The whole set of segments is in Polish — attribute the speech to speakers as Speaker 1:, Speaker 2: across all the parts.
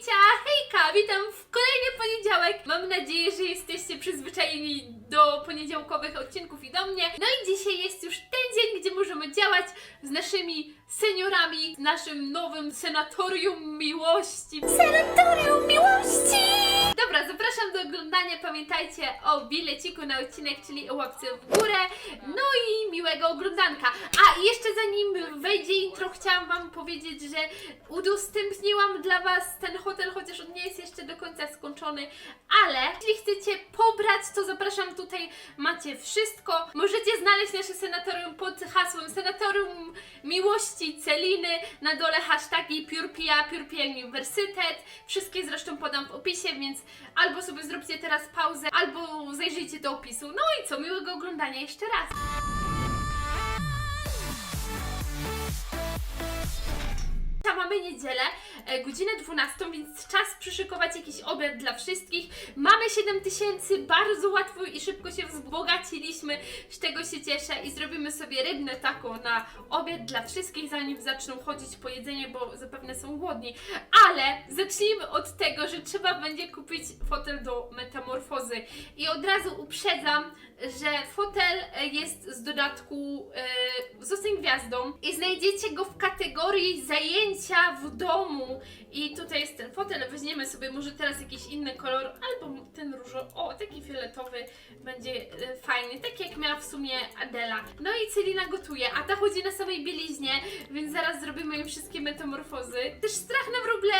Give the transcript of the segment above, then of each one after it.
Speaker 1: tchau! Hejka, witam w kolejny poniedziałek. Mam nadzieję, że jesteście przyzwyczajeni do poniedziałkowych odcinków i do mnie. No i dzisiaj jest już ten dzień, gdzie możemy działać z naszymi seniorami, z naszym nowym senatorium miłości. Senatorium miłości! Dobra, zapraszam do oglądania. Pamiętajcie o bileciku na odcinek, czyli o łapce w górę. No i miłego oglądanka. A i jeszcze zanim wejdzie intro, chciałam Wam powiedzieć, że udostępniłam dla Was ten hotel, chociaż on nie jest jeszcze do końca skończony, ale jeśli chcecie pobrać, to zapraszam tutaj, macie wszystko. Możecie znaleźć nasze senatorium pod hasłem Senatorium Miłości Celiny, na dole hashtagi Purpia, Purpia Uniwersytet. Wszystkie zresztą podam w opisie, więc albo sobie zróbcie teraz pauzę, albo zajrzyjcie do opisu. No i co, miłego oglądania jeszcze raz. Mamy niedzielę, godzinę 12, więc czas przyszykować jakiś obiad dla wszystkich. Mamy 7 tysięcy, bardzo łatwo i szybko się wzbogaciliśmy, z tego się cieszę i zrobimy sobie rybne taco na obiad dla wszystkich, zanim zaczną chodzić po jedzenie, bo zapewne są głodni. Ale zacznijmy od tego, że trzeba będzie kupić fotel do metamorfozy. I od razu uprzedzam, że fotel e, jest z dodatku e, Zostań Gwiazdą i znajdziecie go w kategorii zajęcia w domu. I tutaj jest ten fotel, weźmiemy sobie może teraz jakiś inny kolor, albo ten różowy, o taki fioletowy będzie e, fajny, tak jak miała w sumie Adela. No i Celina gotuje, a ta chodzi na samej bieliźnie, więc zaraz zrobimy im wszystkie metamorfozy. Też strach na wróble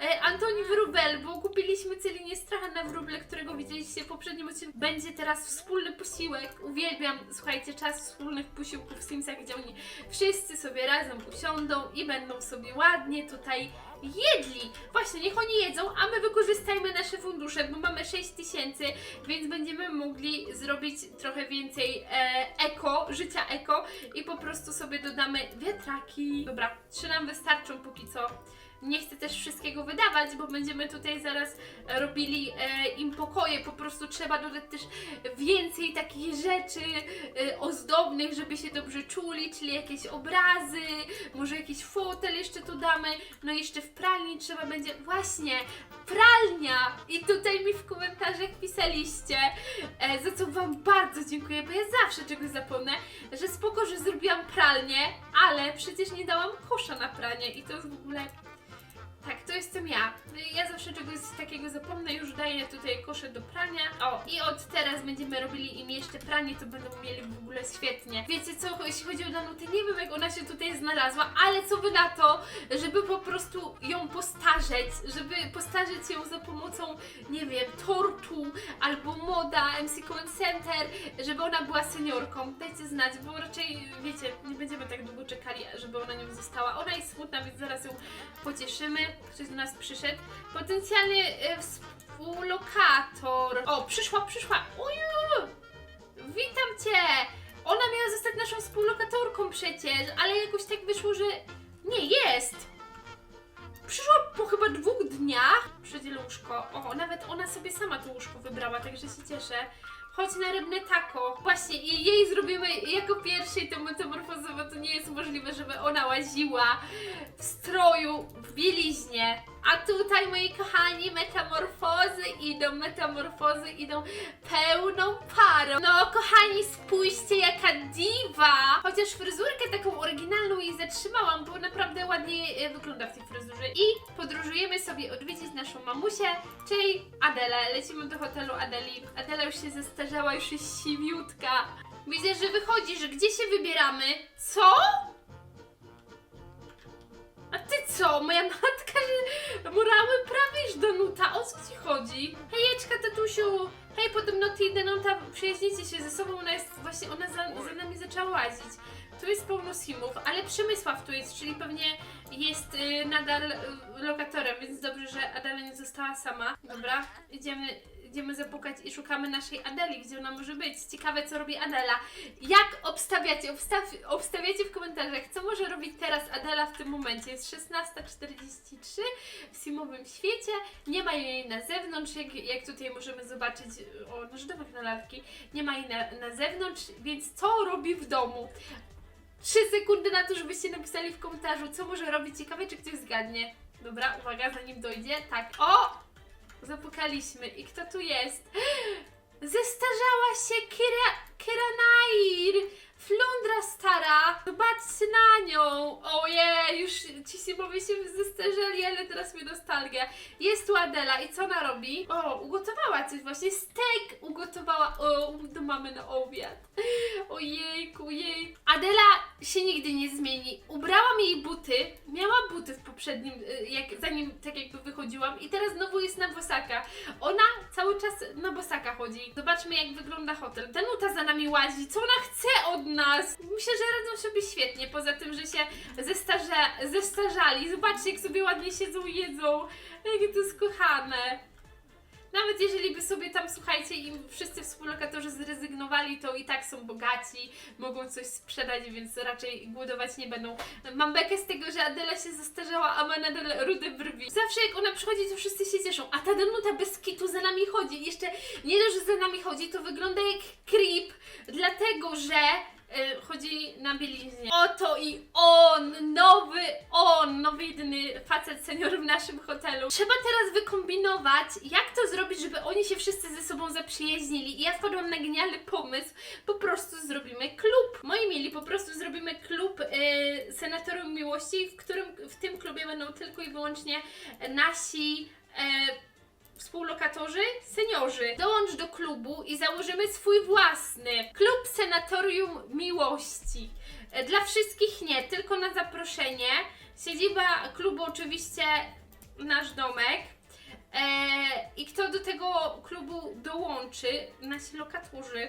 Speaker 1: e, Antoni Wróbel, bo kupiliśmy Celinie strach na wróble, którego widzieliście w poprzednim odcinku. Będzie teraz wspólny posiłek. Uwielbiam, słuchajcie, czas wspólnych posiłków w Simsach, gdzie oni wszyscy sobie razem usiądą i będą sobie ładnie tutaj jedli. Właśnie, niech oni jedzą, a my wykorzystajmy nasze fundusze, bo mamy 6 tysięcy, więc będziemy mogli zrobić trochę więcej e, eko, życia eko i po prostu sobie dodamy wiatraki. Dobra, trzy nam wystarczą póki co. Nie chcę też wszystkiego wydawać, bo będziemy tutaj zaraz robili e, im pokoje. Po prostu trzeba dodać też więcej takich rzeczy e, ozdobnych, żeby się dobrze czuli, czyli jakieś obrazy, może jakiś fotel jeszcze tu damy. No i jeszcze w pralni trzeba będzie właśnie pralnia. I tutaj mi w komentarzach pisaliście, e, za co Wam bardzo dziękuję, bo ja zawsze czegoś zapomnę, że spoko, że zrobiłam pralnię, ale przecież nie dałam kosza na pranie i to jest w ogóle tak, to jestem ja. Ja zawsze czegoś takiego zapomnę, już daję tutaj kosze do prania. O, i od teraz będziemy robili im jeszcze pranie, to będą mieli w ogóle świetnie. Wiecie co, jeśli chodzi o Danutę, nie wiem jak ona się tutaj znalazła, ale co wy na to, żeby po prostu ją postarzeć, żeby postarzeć ją za pomocą, nie wiem, tortu albo moda, MC Comment Center, żeby ona była seniorką. Dajcie znać, bo raczej, wiecie, nie będziemy tak długo czekali, żeby ona nią została. Ona jest smutna, więc zaraz ją pocieszymy. Ktoś do nas przyszedł. Potencjalny e, współlokator. O, przyszła, przyszła. Uju! Witam cię! Ona miała zostać naszą współlokatorką przecież, ale jakoś tak wyszło, że nie jest. Przyszła po chyba dwóch dniach. Przydziel łóżko. O, nawet ona sobie sama to łóżko wybrała, także się cieszę. Chodź na rybne taco. Właśnie, i jej zrobimy jako pierwszej tę metamorfozę, bo to nie jest możliwe, żeby ona łaziła w stroju, bieliźnie. A tutaj, moi kochani, metamorfozy idą, metamorfozy idą pełną parą. No, kochani, spójrzcie, jaka diwa! Chociaż fryzurkę taką oryginalną jej zatrzymałam, bo naprawdę ładnie e, wygląda w tej fryzurze. I podróżujemy sobie odwiedzić naszą mamusię, czyli Adelę. Lecimy do hotelu Adeli. Adela już się zestarzała, już jest siwiutka. Widzę, że wychodzisz. Gdzie się wybieramy? Co? A ty co? Moja matka, że morałem prawie iż Danuta. O co ci chodzi? Hejeczka, tatusiu. Hej, podobno ty i Danuta przyjaźnicie się ze sobą. Ona jest właśnie, ona za, za nami zaczęła łazić. Tu jest pełno simów, ale Przemysław tu jest, czyli pewnie jest y, nadal y, lokatorem, więc dobrze, że Adela nie została sama. Dobra, idziemy, idziemy zapukać i szukamy naszej Adeli, gdzie ona może być. Ciekawe, co robi Adela. Jak obstawiacie? Obstaw, obstawiacie w komentarzach, co może robić teraz Adela w tym momencie. Jest 16.43 w simowym świecie, nie ma jej na zewnątrz, jak, jak tutaj możemy zobaczyć, o, nasz domek na lalki, nie ma jej na, na zewnątrz, więc co robi w domu? 3 sekundy na to, żebyście napisali w komentarzu, co może robić. Ciekawe, czy ktoś zgadnie. Dobra, uwaga, zanim dojdzie. Tak. O! Zapukaliśmy. I kto tu jest? Zestarzała się Kira, Kiranair! Flundra stara! Zobaczcie na nią! Ojej, już ci Simowie się zestarzeli, ale teraz mnie nostalgia. Jest tu Adela i co ona robi? O, ugotowała coś właśnie. Steak ugotowała o, do mamy na obiad. Ojejku, jej. Adela się nigdy nie zmieni. Ubrałam jej buty. Miała buty w poprzednim, y, jak, zanim tak jakby wychodziłam i teraz znowu jest na bosaka. Ona cały czas na bosaka chodzi. Zobaczmy jak wygląda hotel. Danuta za nami łazi. Co ona chce od nas? Myślę, że radzą sobie świetnie. Poza tym, że się zestarza, zestarzali. Zobaczcie jak sobie ładnie siedzą i jedzą. Jakie to jest kochane. Nawet jeżeli by sobie tam, słuchajcie, im wszyscy współlokatorzy zrezygnowali, to i tak są bogaci, mogą coś sprzedać, więc raczej głodować nie będą. Mam bekę z tego, że Adela się zestarzała, a ma nadal rude brwi. Zawsze jak ona przychodzi, to wszyscy się cieszą, a ta Danuta bez kitu za nami chodzi. Jeszcze nie dość, że za nami chodzi, to wygląda jak creep, dlatego że chodzi na bieliźnie. Oto i on, nowy on, nowy jedyny facet senior w naszym hotelu. Trzeba teraz wykombinować, jak to zrobić, żeby oni się wszyscy ze sobą zaprzyjaźnili. I ja wpadłam na genialny pomysł, po prostu zrobimy klub. Moi mili, po prostu zrobimy klub y, senatorów miłości, w którym w tym klubie będą tylko i wyłącznie nasi y, współlokatorzy, seniorzy. Dołącz do klubu i założymy swój własny klub Senatorium Miłości. E, Dla wszystkich nie, tylko na zaproszenie. Siedziba klubu oczywiście nasz domek. E, I kto do tego klubu dołączy? Nasi lokatorzy,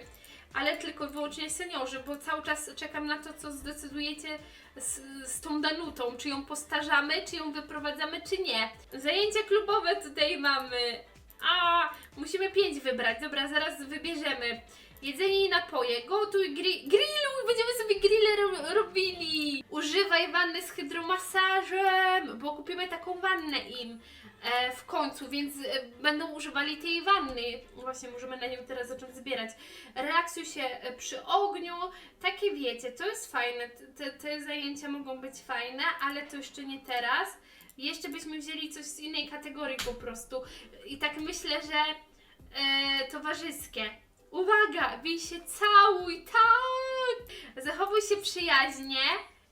Speaker 1: ale tylko i wyłącznie seniorzy, bo cały czas czekam na to, co zdecydujecie z, z tą Danutą. Czy ją postarzamy, czy ją wyprowadzamy, czy nie. Zajęcia klubowe tutaj mamy. A, musimy pięć wybrać. Dobra, zaraz wybierzemy. Jedzenie i napoje. Gotuj, gri grilluj, będziemy sobie grille ro robili. Używaj wanny z hydromasażem, bo kupimy taką wannę im e, w końcu, więc e, będą używali tej wanny. Właśnie, możemy na nią teraz zacząć zbierać. Relaksuj się e, przy ogniu. Takie wiecie, to jest fajne. Te, te zajęcia mogą być fajne, ale to jeszcze nie teraz. Jeszcze byśmy wzięli coś z innej kategorii po prostu. I tak myślę, że e, towarzyskie. Uwaga, bij się całuj, tak! Zachowuj się przyjaźnie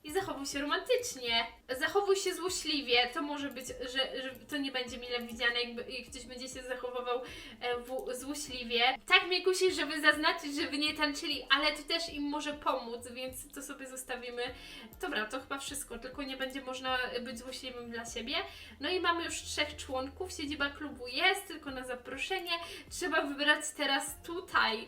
Speaker 1: i zachowuj się romantycznie. Zachowuj się złośliwie. To może być, że, że to nie będzie mile widziane, jakby jak ktoś będzie się zachowywał e, w, złośliwie. Tak mnie kusi, żeby zaznaczyć, żeby nie tańczyli, ale to też im może pomóc, więc to sobie zostawimy. Dobra, to chyba wszystko, tylko nie będzie można być złośliwym dla siebie. No i mamy już trzech członków, siedziba klubu jest, tylko na zaproszenie. Trzeba wybrać teraz tutaj yy,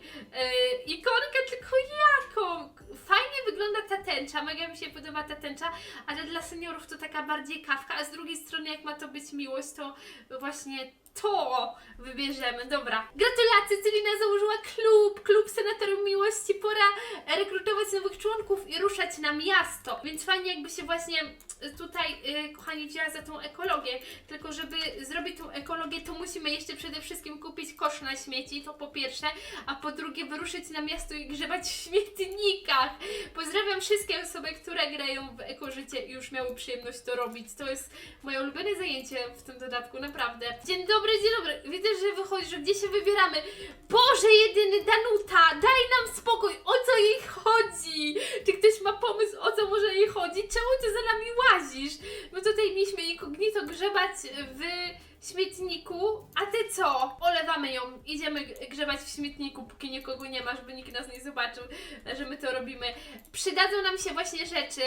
Speaker 1: ikonkę, tylko jaką? Fajnie wygląda ta tęcza, mega mi się podoba ta tęcza, ale dla seniorów to taka bardziej kawka, a z drugiej strony jak ma to być miłość, to właśnie to wybierzemy. Dobra. Gratulacje, Celina założyła klub, klub senatorów miłości. Pora rekrutować nowych członków i ruszać na miasto. Więc fajnie jakby się właśnie tutaj, y, kochani, wzięła za tą ekologię. Tylko żeby zrobić tą ekologię, to musimy jeszcze przede wszystkim kupić kosz na śmieci, to po pierwsze, a po drugie wyruszyć na miasto i grzebać w śmietnikach. Pozdrawiam wszystkie osoby, które grają w ekożycie i już miały przyjemność to robić. To jest moje ulubione zajęcie w tym dodatku, naprawdę. Dzień dobry, dzień dobry. Widzę, że wychodzi, że gdzie się wybieramy. Boże jedyny, Danuta, daj nam spokój, o co jej chodzi? Czy ktoś ma pomysł, o co może jej chodzi? Czemu ty za nami łazisz? My tutaj mieliśmy inkognito grzebać w śmietniku, a ty co? Olewamy ją, idziemy grzebać w śmietniku, póki nikogo nie ma, żeby nikt nas nie zobaczył, że my to robimy. Przydadzą nam się właśnie rzeczy,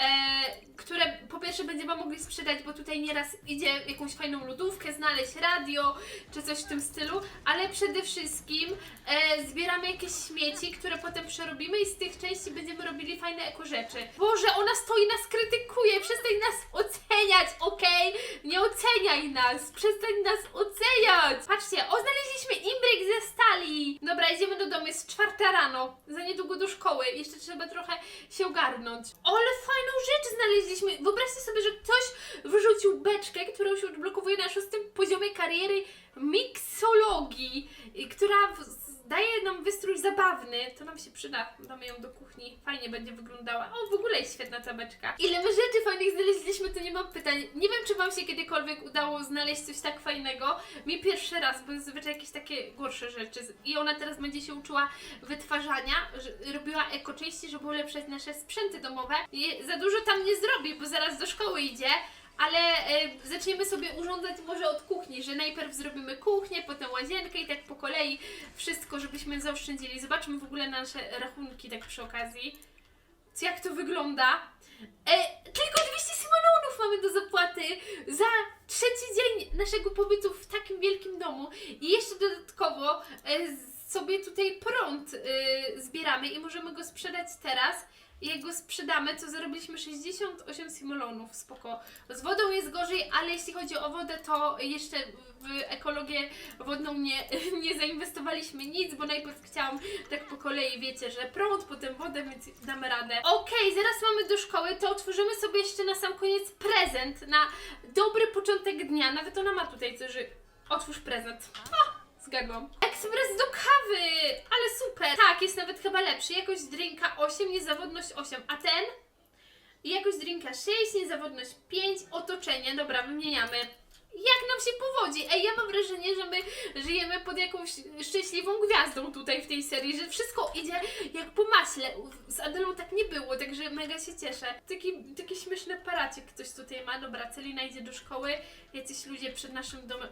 Speaker 1: e, które po pierwsze będziemy mogli sprzedać, bo tutaj nieraz idzie jakąś fajną lodówkę, znaleźć radio, czy coś w tym stylu, ale przede wszystkim e, zbieramy jakieś śmieci, które potem przerobimy i z tych części będziemy robili fajne eko rzeczy. Boże, ona stoi, nas krytykuje, przestań nas oceniać, okej? Nie oceniaj nas, przestań nas oceniać! Patrzcie, o, znaleźliśmy imbryk ze stali! Dobra, idziemy do domu, jest czwarta rano, za niedługo do szkoły, jeszcze trzeba trochę się ogarnąć. Ale fajną rzecz znaleźliśmy! Wyobraźcie sobie, że ktoś wyrzucił beczkę, którą się odblokowuje na szóstym poziomie kariery miksologii, y, która w- daje nam wystrój zabawy dawny, to nam się przyda. Damy ją do kuchni, fajnie będzie wyglądała. O, w ogóle jest świetna tabeczka. Ile my rzeczy fajnych znaleźliśmy, to nie mam pytań. Nie wiem, czy Wam się kiedykolwiek udało znaleźć coś tak fajnego. Mi pierwszy raz, bo zazwyczaj jakieś takie gorsze rzeczy. I ona teraz będzie się uczyła wytwarzania, robiła eko części, żeby ulepszać nasze sprzęty domowe. I za dużo tam nie zrobi, bo zaraz do szkoły idzie. Ale e, zaczniemy sobie urządzać może od kuchni, że najpierw zrobimy kuchnię, potem łazienkę i tak po kolei wszystko, żebyśmy zaoszczędzili. Zobaczmy w ogóle nasze rachunki tak przy okazji. Co- Jak to wygląda? E, tylko 200 simulonów mamy do zapłaty za trzeci dzień naszego pobytu w takim wielkim domu. I jeszcze dodatkowo e, sobie tutaj prąd e, zbieramy i możemy go sprzedać teraz. I jak go sprzedamy, to zarobiliśmy 68 simulonów, spoko. Z wodą jest gorzej, ale jeśli chodzi o wodę, to jeszcze w ekologię wodną nie, nie zainwestowaliśmy nic, bo najpierw chciałam tak po kolei, wiecie, że prąd, potem wodę, więc damy radę. Okej, zaraz mamy do szkoły, to otworzymy sobie jeszcze na sam koniec prezent na dobry początek dnia. Nawet ona ma tutaj coś, że otwórz prezent. O, Zgadłam. Ekspres do kawy! Ale super! Tak, jest nawet chyba lepszy. Jakość drinka 8, niezawodność 8. A ten? Jakość drinka 6, niezawodność 5, otoczenie. Dobra, wymieniamy. Jak nam się powodzi? Ej, ja mam wrażenie, że my żyjemy pod jakąś szczęśliwą gwiazdą tutaj w tej serii, że wszystko idzie jak po maśle. Z Adelą tak nie było, także mega się cieszę. Taki, taki śmieszny paracik ktoś tutaj ma. Dobra, Celina idzie do szkoły, jacyś ludzie przed naszym domem.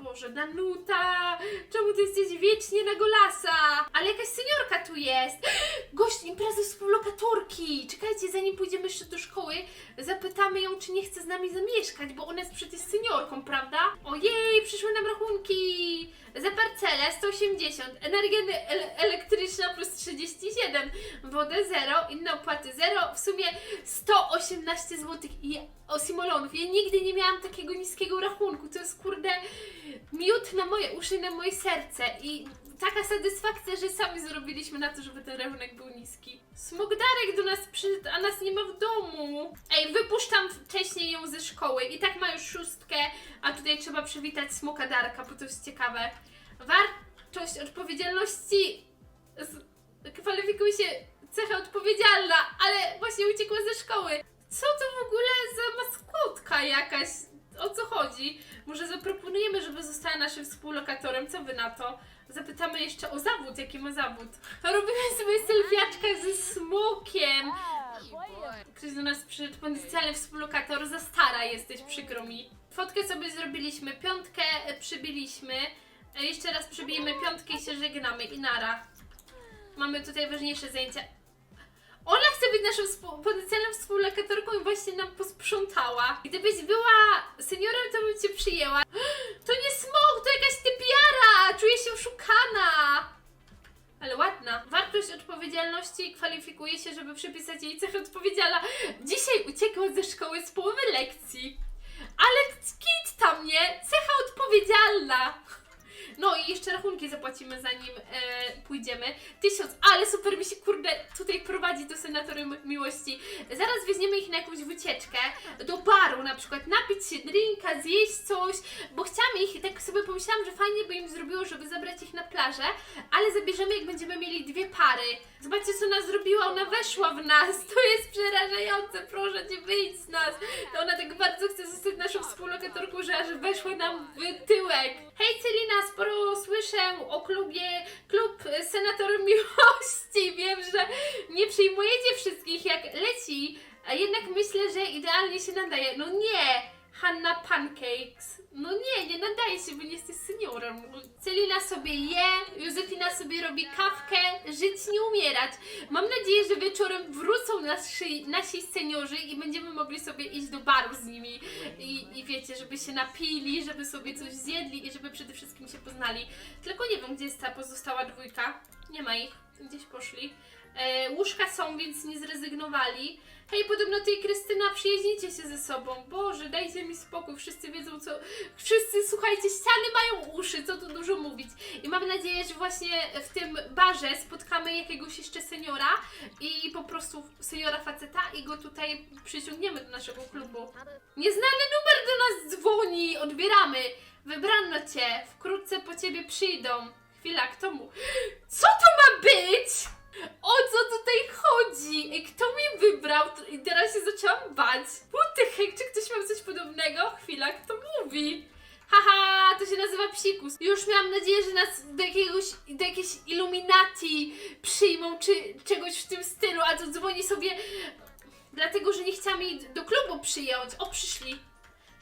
Speaker 1: Boże, Danuta! Czemu ty jesteś wiecznie na golasa? Ale jakaś seniorka tu jest! Gość imprezy współlokatorki! Czekajcie, zanim pójdziemy jeszcze do szkoły, zapytamy ją, czy nie chce z nami zamieszkać, bo ona jest przecież seniorką, prawda? Ojej, przyszły nam rachunki! Za parcelę 180, energia ele- elektryczna plus 37, wodę 0, inne opłaty 0, w sumie 118 zł i o simolonów. Ja nigdy nie miałam takiego niskiego rachunku. To jest kurde miód na moje uszy, na moje serce i taka satysfakcja, że sami zrobiliśmy na to, żeby ten rachunek był niski. Smogdarek do nas przyszedł, a nas nie ma w domu. Ej, wypuszczam wcześniej ją ze szkoły i tak ma już szóstkę, a tutaj trzeba przywitać smokadarka, bo to jest ciekawe. Wartość odpowiedzialności z- kwalifikuje się cecha odpowiedzialna, ale właśnie uciekła ze szkoły. Co to w ogóle za maskotka jakaś? O co chodzi? Może zaproponujemy, żeby została naszym współlokatorem. Co wy na to? Zapytamy jeszcze o zawód, jaki ma zawód. Robimy sobie selfiaczkę ze smokiem. Ktoś do nas przyszedł, potencjalny współlokator, za stara jesteś, przykro mi. Fotkę sobie zrobiliśmy, piątkę przybiliśmy. E, Jeszcze raz przybijemy piątkę i się żegnamy i nara. Mamy tutaj ważniejsze zajęcia. Ona chce być naszą potencjalną współlokatorką i właśnie nam posprzątała. Gdybyś była seniorem, to bym cię przyjęła. To nie smok, to jakaś typiara! Czuję się oszukana! Ale ładna. Wartość odpowiedzialności kwalifikuje się, żeby przypisać jej cechę odpowiedzialna. Dzisiaj uciekła ze szkoły z połowy lekcji. Ale kit tam, nie? Cecha odpowiedzialna. No i jeszcze rachunki zapłacimy zanim e, pójdziemy. Tysiąc, ale super mi się kurde tutaj prowadzi do senatorium miłości. Zaraz weźmiemy ich na jakąś wycieczkę do baru na przykład, napić się drinka, zjeść coś, bo chciałam ich, tak sobie pomyślałam, że fajnie by im zrobiło, żeby zabrać ich na plażę, ale zabierzemy jak będziemy mieli dwie pary. Zobaczcie co ona zrobiła, ona weszła w nas, to jest przerażające, proszę cię wyjdź z nas. To ona tak bardzo chce zostać naszą współlokatorką, że aż weszła nam w tyłek. Hej Celina, sporo słyszę o klubie, klub Senatorem Miłości. Wiem, że nie przyjmujecie wszystkich jak leci, a jednak myślę, że idealnie się nadaje. No nie! Hanna Pancakes. No nie, nie nadaje się, bo nie jesteś seniorem. Celina sobie je, Józefina sobie robi kawkę, żyć nie umierać. Mam nadzieję, że wieczorem wrócą nasi, nasi seniorzy i będziemy mogli sobie iść do baru z nimi. I, I wiecie, żeby się napili, żeby sobie coś zjedli i żeby przede wszystkim się poznali. Tylko nie wiem, gdzie jest ta pozostała dwójka. Nie ma ich, gdzieś poszli. E, łóżka są, więc nie zrezygnowali. Hej, podobno ty i Krystyna przyjaźnicie się ze sobą. Boże, dajcie mi spokój, wszyscy wiedzą co... Wszyscy, słuchajcie, ściany mają uszy, co tu dużo mówić. I mam nadzieję, że właśnie w tym barze spotkamy jakiegoś jeszcze seniora i po prostu seniora faceta i go tutaj przyciągniemy do naszego klubu. Nieznany numer do nas dzwoni, odbieramy. Wybrano cię, wkrótce po ciebie przyjdą. chwila, kto mu... Co to ma być? O co tutaj chodzi? Ej, kto mnie wybrał? I teraz się zaczęłam bać. What the heck? Czy ktoś miał coś podobnego? Chwila, kto mówi? Haha, to się nazywa psikus. Już miałam nadzieję, że nas do jakiegoś, do jakiejś Illuminati przyjmą, czy czegoś w tym stylu, a to dzwoni sobie dlatego, że nie chciałam jej do klubu przyjąć. O, przyszli.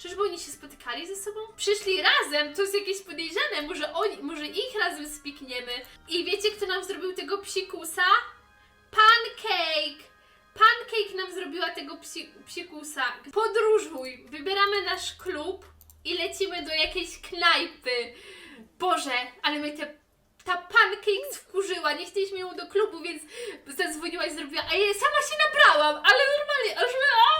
Speaker 1: Czyżby oni się spotykali ze sobą? Przyszli razem, to jest jakieś podejrzane, może oni, może ich razem spikniemy. I wiecie, kto nam zrobił tego psikusa? Pancake! Pancake nam zrobiła tego psi, psikusa. Podróżuj, wybieramy nasz klub i lecimy do jakiejś knajpy. Boże, ale mnie te ta pancake wkurzyła, nie chcieliśmy ją do klubu, więc zadzwoniła i zrobiła, a ja sama się nabrałam, ale normalnie, aż my, a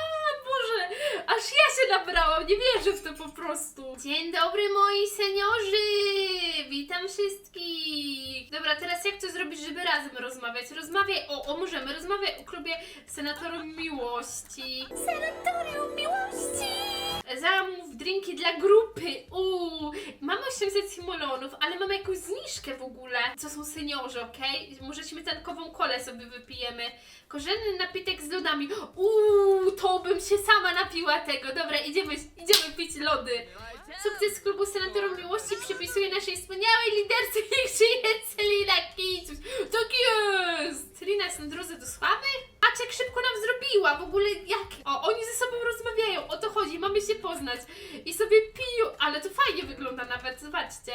Speaker 1: aż ja się nabrałam, nie wierzę w to po prostu. Dzień dobry moi seniorzy, witam wszystkich. Dobra, teraz jak to zrobić, żeby razem rozmawiać? Rozmawiaj, o, o możemy, rozmawiaj o klubie Senatorów Miłości.
Speaker 2: Sanatorium miłości!
Speaker 1: Zamów drinki dla grupy. Uuu, mamy 800 simolonów, ale mamy jakąś zniżkę w ogóle. Co są seniorzy, okej? Może śmietankową kolę sobie wypijemy. Korzenny napitek z lodami. Uuu, to bym się sama napiła tego. Dobra, idziemy, idziemy pić lody. Sukces klubu Senatorów Miłości przypisuje naszej wspaniałej liderce niech żyje Celina Kiciuś. Tak jest! Celina jest na drodze do sławy? Paczek szybko nam zrobiła, w ogóle jak? O, oni ze sobą rozmawiają, o to chodzi, mamy się poznać. I sobie piją, ale to fajnie wygląda nawet, zobaczcie.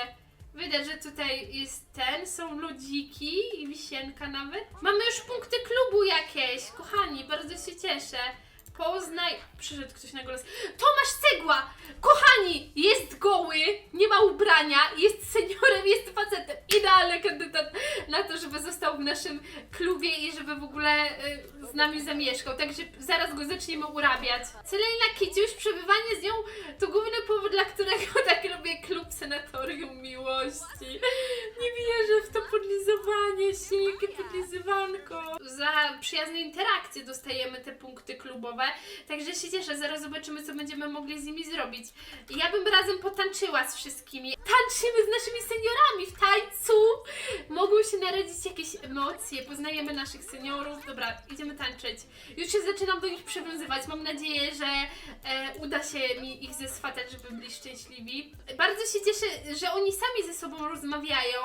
Speaker 1: Widać, że tutaj jest ten, są lodziki i wisienka nawet. Mamy już punkty klubu jakieś, kochani, bardzo się cieszę. Poznaj. Przyszedł ktoś na głos. Tomasz Cegła! Kochani! Jest goły, nie ma ubrania, jest seniorem, jest facetem. Idealny kandydat na to, żeby został w naszym klubie i żeby w ogóle y, z nami zamieszkał. Także zaraz go zaczniemy urabiać. Celina Kiciusz, przebywanie z nią to główny powód, dla którego Senatorium Miłości. Nie wierzę w to podlizowanie się, jakie podlizywanko. Za przyjazne interakcje dostajemy te punkty klubowe, także się cieszę, zaraz zobaczymy, co będziemy mogli z nimi zrobić. Ja bym razem potańczyła z wszystkimi. Tańczymy z naszymi seniorami w tańcu! Mogą się narodzić jakieś emocje, poznajemy naszych seniorów. Dobra, idziemy tańczyć. Już się zaczynam do nich przywiązywać. Mam nadzieję, że e, uda się mi ich zeswatać, żeby byli szczęśliwi. Bardzo się cieszę, że oni sami ze sobą rozmawiają.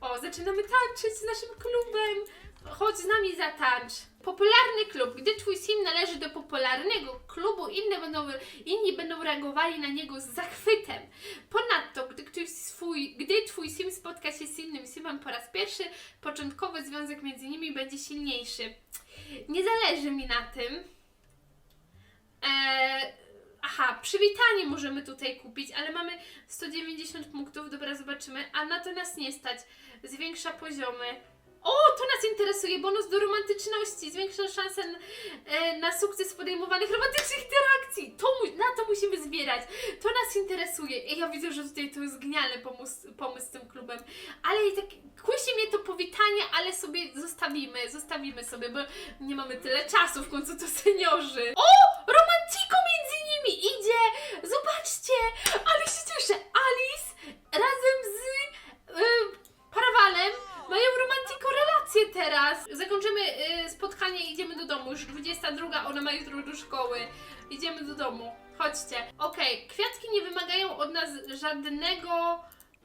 Speaker 1: O, zaczynamy tańczyć z naszym klubem. Chodź z nami zatańcz. Popularny klub. Gdy twój sim należy do popularnego klubu, inne będą, inni będą reagowali na niego z zachwytem. Ponadto, gdy, ktoś swój, gdy twój sim spotka się z innym simem po raz pierwszy, początkowy związek między nimi będzie silniejszy. Nie zależy mi na tym. Eee, aha, przywitanie możemy tutaj kupić, ale mamy 190 punktów, dobra, zobaczymy. A na to nas nie stać. Zwiększa poziomy. O, to nas interesuje, bonus do romantyczności, zwiększa szansę n- e, na sukces podejmowanych romantycznych interakcji. To, na to musimy zbierać. To nas interesuje. I ja widzę, że tutaj to jest genialny pomysł, pomysł z tym klubem. Ale i tak kusi mnie to powitanie, ale sobie zostawimy, zostawimy sobie, bo nie mamy tyle czasu, w końcu to seniorzy. O, romantiko między nimi idzie! Zobaczcie, ale się cieszę. Alice razem z y, Parawanem mają romantiko relacje teraz. Zakończymy y, spotkanie i idziemy do domu. Już 22, ona ma jutro do szkoły. Idziemy do domu. Chodźcie. Okej, kwiatki nie wymagają od nas żadnego.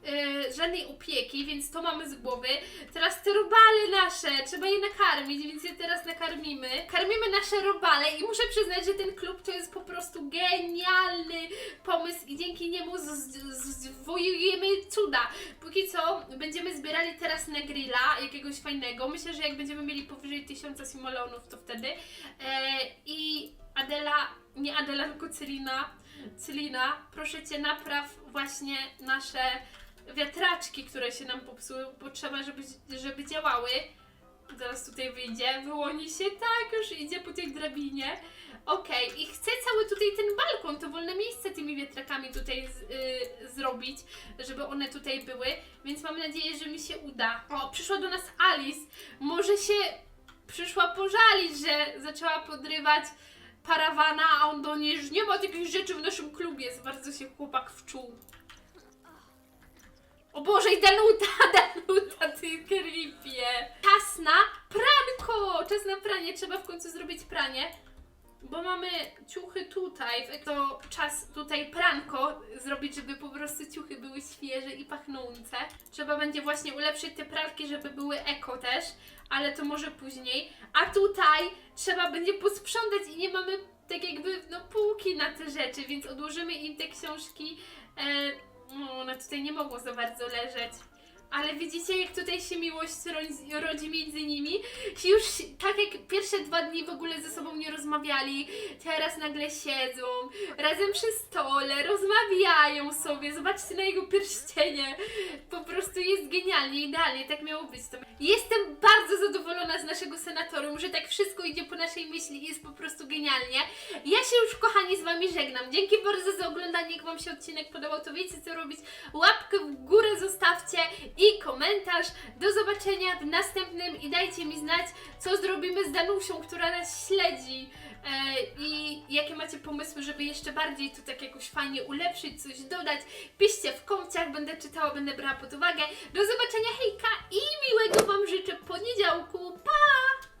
Speaker 1: Y, żadnej opieki, więc to mamy z głowy. Teraz te robale nasze, trzeba je nakarmić, więc je teraz nakarmimy. Karmimy nasze robale i muszę przyznać, że ten klub to jest po prostu genialny pomysł i dzięki niemu zwojujemy cuda. Póki co będziemy zbierali teraz na grilla jakiegoś fajnego. Myślę, że jak będziemy mieli powyżej 1000 simolonów, to wtedy. E, I Adela, nie Adela, tylko Celina. Celina, proszę Cię, napraw właśnie nasze wiatraczki, które się nam popsuły, bo trzeba, żeby, żeby działały. Zaraz tutaj wyjdzie, wyłoni się, tak, już idzie po tej drabinie. Okej, i chcę cały tutaj ten balkon, to wolne miejsce tymi wiatrakami tutaj z, y, zrobić, żeby one tutaj były, więc mam nadzieję, że mi się uda. O, przyszła do nas Alice. Może się przyszła pożalić, że zaczęła podrywać parawana, a on do niej, że nie ma takich rzeczy w naszym klubie. Bardzo się chłopak wczuł. O Boże, i Danuta, Danuta, ty creepie. Czas na pranko! Czas na pranie, trzeba w końcu zrobić pranie. Bo mamy ciuchy tutaj, to czas tutaj pranko zrobić, żeby po prostu ciuchy były świeże i pachnące. Trzeba będzie właśnie ulepszyć te pralki, żeby były eko też, ale to może później. A tutaj trzeba będzie posprzątać i nie mamy tak jakby no półki na te rzeczy, więc odłożymy im te książki. E, no, one tutaj nie mogą za bardzo leżeć. Ale widzicie, jak tutaj się miłość rodzi, między nimi? Już tak jak pierwsze dwa dni w ogóle ze sobą nie rozmawiali, teraz nagle siedzą razem przy stole, rozmawiają sobie. Zobaczcie na jego pierścienie. Po prostu jest genialnie, idealnie, tak miało być. Jestem bardzo zadowolona z naszego senatorium, że tak wszystko idzie po naszej myśli i jest po prostu genialnie. Ja się już, kochani, z Wami żegnam. Dzięki bardzo za oglądanie. Jak Wam się odcinek podobał, to wiecie co robić. Łapkę w górę zostawcie i komentarz. Do zobaczenia w następnym i dajcie mi znać, co zrobimy z Danusią, która nas śledzi. E, I jakie macie pomysły, żeby jeszcze bardziej to tak jakoś fajnie ulepszyć, coś dodać. Piszcie w komciach, będę czytała, będę brała pod uwagę. Do zobaczenia, hejka i miłego Wam życzę poniedziałku. Pa!